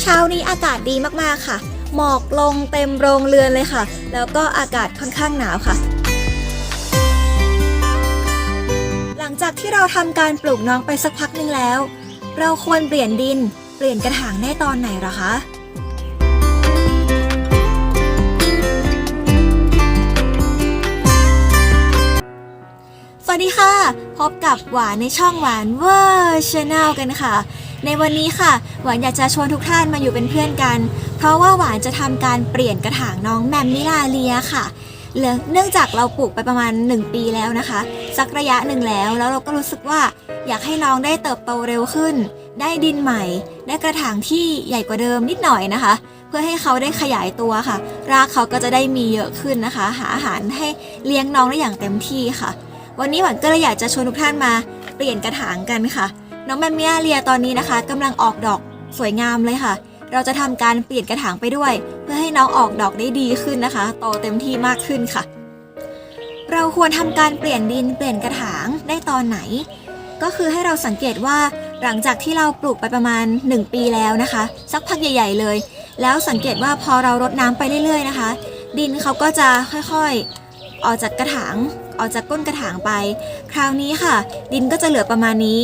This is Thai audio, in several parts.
เช้านี้อากาศดีมากๆค่ะ หมอกลงเต็มโรงเรือนเลยค่ะ แล้วก็อากาศค่อนข้างหนาวค่ะ หลังจากที่เราทำการปลูกน้องไปสักพักหนึ่งแล้ว เราควรเปลี่ยนดิน เปลี่ยนกระถางได้ตอนไหนหรอคะสวัสดีค่ะ พบกับหวานในช่องหวานเวอร์ชแนลกันค่ะ ในวันนี้ค่ะ หวานอยากจะชวนทุกท่านมาอยู่เป็นเพื่อนกัน เพราะว่าหวานจะทำการเปลี่ยนกระถางน้องแมมมิลาเลียค่ะเนื่องจากเราปลูกไปประมาณ 1 ปีแล้วนะคะ สักระยะหนึ่งแล้ว แล้วเราก็รู้สึกว่าอยากให้น้องได้เติบโตเร็วขึ้น ได้ดินใหม่ ได้กระถางที่ใหญ่กว่าเดิมนิดหน่อยนะคะ เพื่อให้เขาได้ขยายตัวค่ะ รากเขาก็จะได้มีเยอะขึ้นนะคะ หาอาหารให้เลี้ยงน้องได้อย่างเต็มที่ค่ะ วันนี้หวานก็เลยอยากจะชวนทุกท่านมาเปลี่ยนกระถางกันค่ะ น้องแมมมิอาเรียตอนนี้นะคะกำลังออกดอกสวยงามเลยค่ะ เราจะทำการเปลี่ยนกระถางไปด้วย เพื่อให้น้องออกดอกได้ดีขึ้นนะคะโตเต็มที่มากขึ้นค่ะ เราควรทำการเปลี่ยนดินเปลี่ยนกระถางได้ตอนไหน ก็คือให้เราสังเกตว่าหลังจากที่เราปลูกไปประมาณ 1 ปีแล้วนะคะ สักพักใหญ่ ๆ เลย แล้วสังเกตว่าพอเรารดน้ำไปเรื่อยๆนะคะ ดินเขาก็จะค่อยๆ ออกจากกระถางออกจากก้นกระถางไป คราวนี้ค่ะ ดินก็จะเหลือประมาณนี้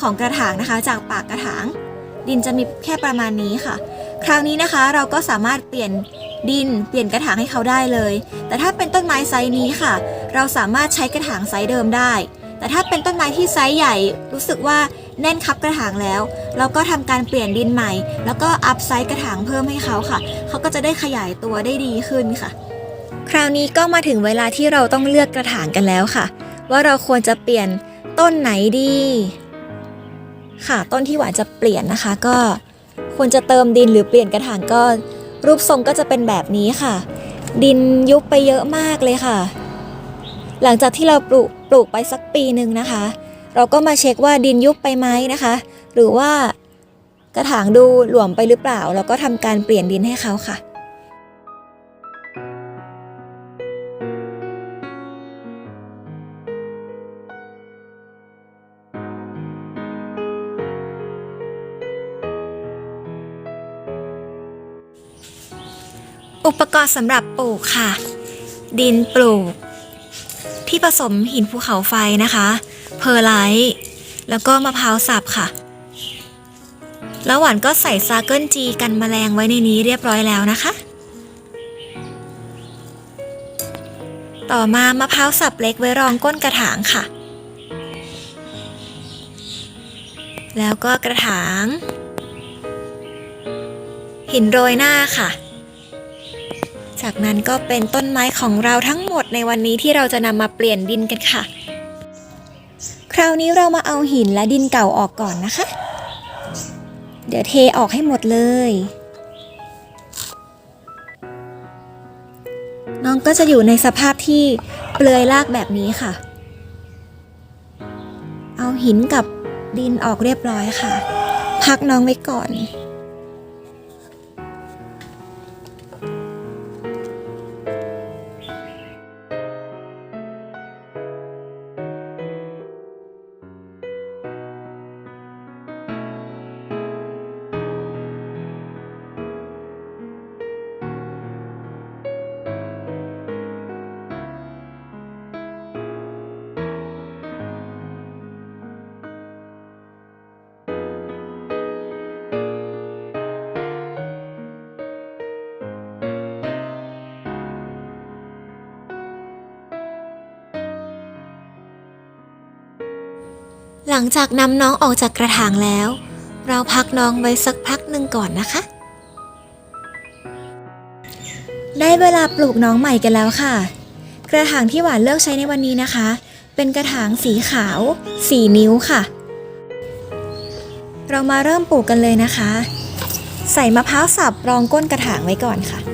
ของกระถางนะคะ จากปากกระถาง ดินจะมีแค่ประมาณนี้ค่ะ คราวนี้นะคะเราก็สามารถเปลี่ยนดินเปลี่ยนกระถางให้เขาได้เลย แต่ถ้าเป็นต้นไม้ไซส์นี้ค่ะ เราสามารถใช้กระถางไซส์เดิมได้ แต่ถ้าเป็นต้นไม้ที่ไซส์ใหญ่ รู้สึกว่าแน่นคับกระถางแล้ว เราก็ทำการเปลี่ยนดินใหม่ แล้วก็อัพไซส์กระถางเพิ่มให้เขาค่ะ เขาก็จะได้ขยายตัวได้ดีขึ้นค่ะ คราวนี้ก็มาถึงเวลาที่เราต้องเลือกกระถางกันแล้วค่ะ ว่าเราควรจะเปลี่ยนต้นไหนดี ค่ะ ต้นที่หวานจะเปลี่ยนนะคะ ก็ควรจะเติมดินหรือเปลี่ยนกระถางก็รูปทรงก็จะเป็นแบบนี้ค่ะ ดินยุบไปเยอะมากเลยค่ะ หลังจากที่เราปลูกปลูกไปสักปีหนึ่งนะคะ เราก็มาเช็คว่าดินยุบไปไหมนะคะ หรือว่ากระถางดูหลวมไปหรือเปล่า เราก็ทำการเปลี่ยนดินให้เขาค่ะ อุปกรณ์สำหรับปลูกค่ะ ดินปลูก ที่ผสมหินภูเขาไฟนะคะ เพอร์ไลท์แล้วก็มะพร้าวสับค่ะ แล้วหวานก็ใส่ซาเกิลจีกันแมลงไว้ในนี้เรียบร้อยแล้วนะคะ ต่อมามะพร้าวสับเล็กไว้รองก้นกระถางค่ะ แล้วก็กระถาง หินโรยหน้าค่ะ จากนั้นก็เป็นต้นไม้ของเราทั้งหมดในวันนี้ที่เราจะนำมาเปลี่ยนดินกันค่ะ คราวนี้เรามาเอาหินและดินเก่าออกก่อนนะคะ เดี๋ยวเทออกให้หมดเลย น้องก็จะอยู่ในสภาพที่เปลือยรากแบบนี้ค่ะ เอาหินกับดินออกเรียบร้อยค่ะ พักน้องไว้ก่อน หลังจากนำน้องออกจากกระถางแล้ว เราพักน้องไว้สักพักหนึ่งก่อนนะคะ ได้เวลาปลูกน้องใหม่กันแล้วค่ะ กระถางที่หวานเลือกใช้ในวันนี้นะคะ เป็นกระถางสีขาว 4 นิ้วค่ะ เรามาเริ่มปลูกกันเลยนะคะ ใส่มะพร้าวสับรองก้นกระถางไว้ก่อนค่ะ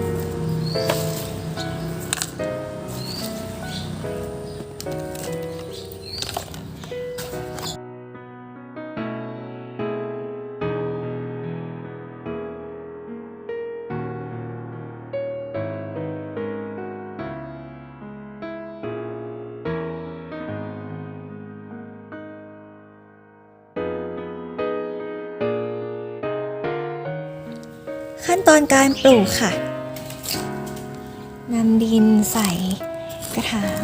ขั้นตอนการปลูกค่ะนำดินใส่กระถาง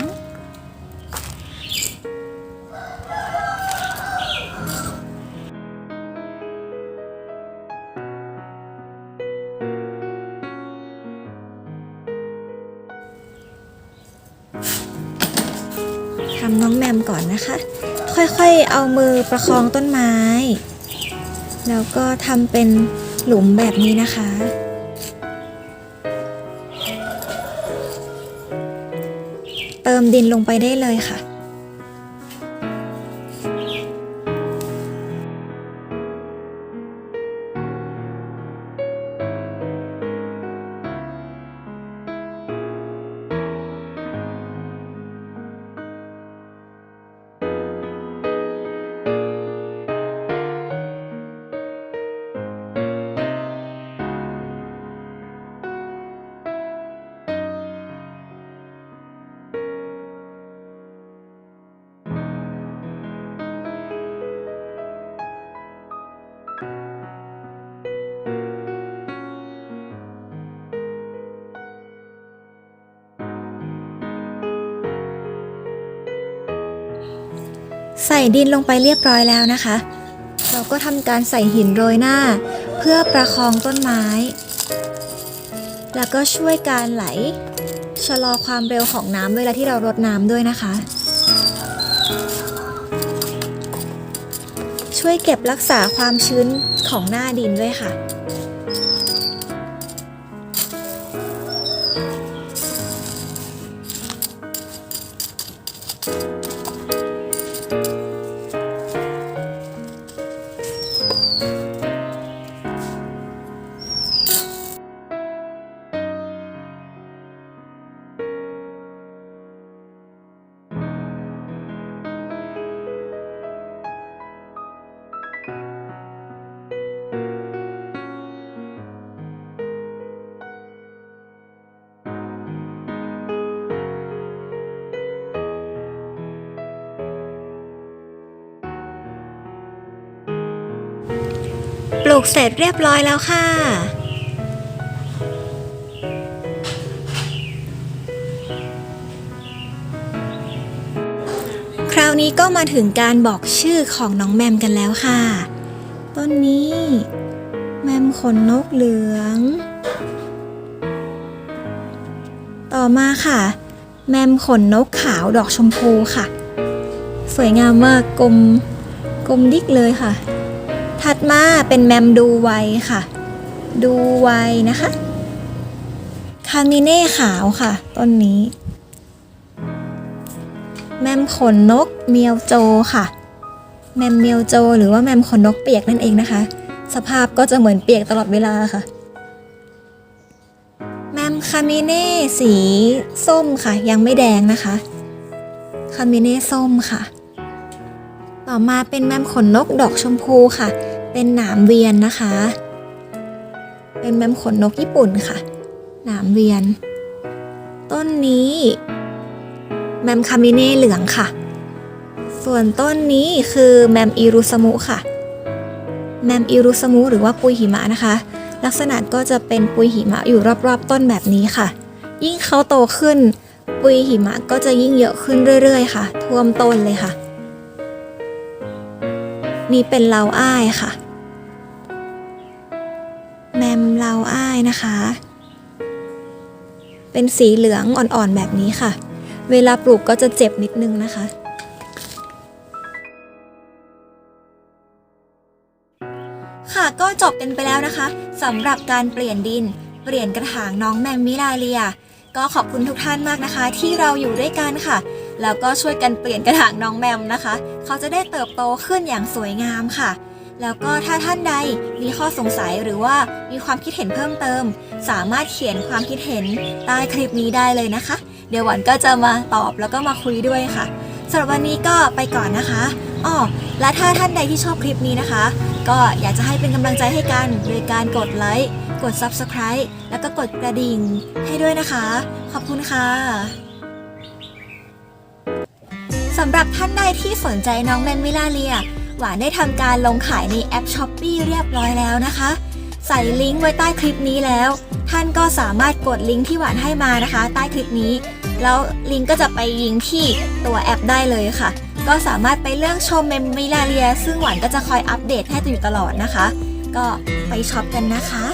ทำน้องแมมก่อนนะคะ ค่อยๆ เอามือประคองต้นไม้ แล้วก็ทำเป็น หลุมแบบนี้นะคะ เติมดินลงไปได้เลยค่ะ ใส่ดินลงไปเรียบร้อยแล้วนะคะ เราก็ทำการใส่หินโรยหน้า เพื่อประคองต้นไม้ แล้วก็ช่วยการไหล ชะลอความเร็วของน้ำเวลาที่เรารดน้ำด้วยนะคะ ช่วยเก็บรักษาความชื้นของหน้าดินด้วยค่ะ ลูกเสร็จเรียบร้อยแล้วค่ะ คราวนี้ก็มาถึงการบอกชื่อของน้องแมมกันแล้วค่ะ ต้นนี้ แมมขนนกเหลือง ต่อมาค่ะ แมมขนนกขาวดอกชมพูค่ะ สวยงามมากกลมกลมดิกเลยค่ะ ถัดมาเป็นแมมดูไวค่ะ ดูไวนะคะคามิเน่ขาวค่ะต้นนี้ แมมขนนกเมียวโจค่ะ แมมเมียวโจ หรือว่าแมมขนนกเปียกนั่นเองนะคะ สภาพก็จะเหมือนเปียกตลอดเวลาค่ะ แมมคามิเน่สีส้มค่ะ ยังไม่แดงนะคะ คามิเน่ส้มค่ะ ต่อมาเป็นแมมขนนกดอกชมพูค่ะ เป็นหนามเวียนนะคะ เป็นแมมขนนกญี่ปุ่นค่ะ หนามเวียน ต้นนี้แมมคามิเน่เหลืองค่ะ ส่วนต้นนี้คือแมมอิรุสมุค่ะ แมมอิรุสมุหรือว่าปุยหิมะนะคะ ลักษณะก็จะเป็นปุยหิมะอยู่รอบๆ ต้นแบบนี้ค่ะ ยิ่งเขาโตขึ้น ปุยหิมะก็จะยิ่งเยอะขึ้นเรื่อยๆ ค่ะ ท่วมต้นเลยค่ะ นี่เป็นเลาอ้ายค่ะ นะคะ เป็นสีเหลืองอ่อนๆแบบนี้ค่ะ เวลาปลูกก็จะเจ็บนิดนึงนะคะ ค่ะก็จบกันไปแล้วนะคะสำหรับการเปลี่ยนดิน เปลี่ยนกระถางน้องแมมมิลาเลีย ก็ขอบคุณทุกท่านมากนะคะ ที่เราอยู่ด้วยกันค่ะแล้วก็ช่วยกันเปลี่ยนกระถางน้องแมมนะคะ เขาจะได้เติบโตขึ้นอย่างสวยงามค่ะ แล้วก็ถ้าท่านใดมีข้อสงสัยหรือว่ามีความคิดเห็นเพิ่มเติม สามารถเขียนความคิดเห็นใต้คลิปนี้ได้เลยนะคะ เดี๋ยวหวันก็จะมาตอบแล้วก็มาคุยด้วยค่ะสำหรับวันนี้ก็ไปก่อนนะคะอ้อและถ้าท่านใดที่ชอบคลิปนี้นะคะ ก็อยากจะให้เป็นกำลังใจให้กันโดยการกดไลค์กด Subscribe แล้วก็กดกระดิ่งให้ด้วยนะคะ ขอบคุณค่ะสำหรับท่านใดที่สนใจน้องแมมมิลาเลีย หวานได้ทำการลงขายในแอปช้อป e e เรียบร้อยแล้วนะคะ ใส่ลิงก์ไว้ใต้คลิปนี้แล้ว ท่านก็สามารถกดลิงก์ที่หวานให้มานะคะ ใต้คลิปนี้ แล้วลิงก์ก็จะไปยิงที่ตัวแอปได้เลยค่ะ ก็สามารถไปเลือกชมเมมมิลาเรีย ซึ่งหวานก็จะคอยอัปเดตให้อยู่ตลอดนะคะ ก็ไปช็อปกันนะคะ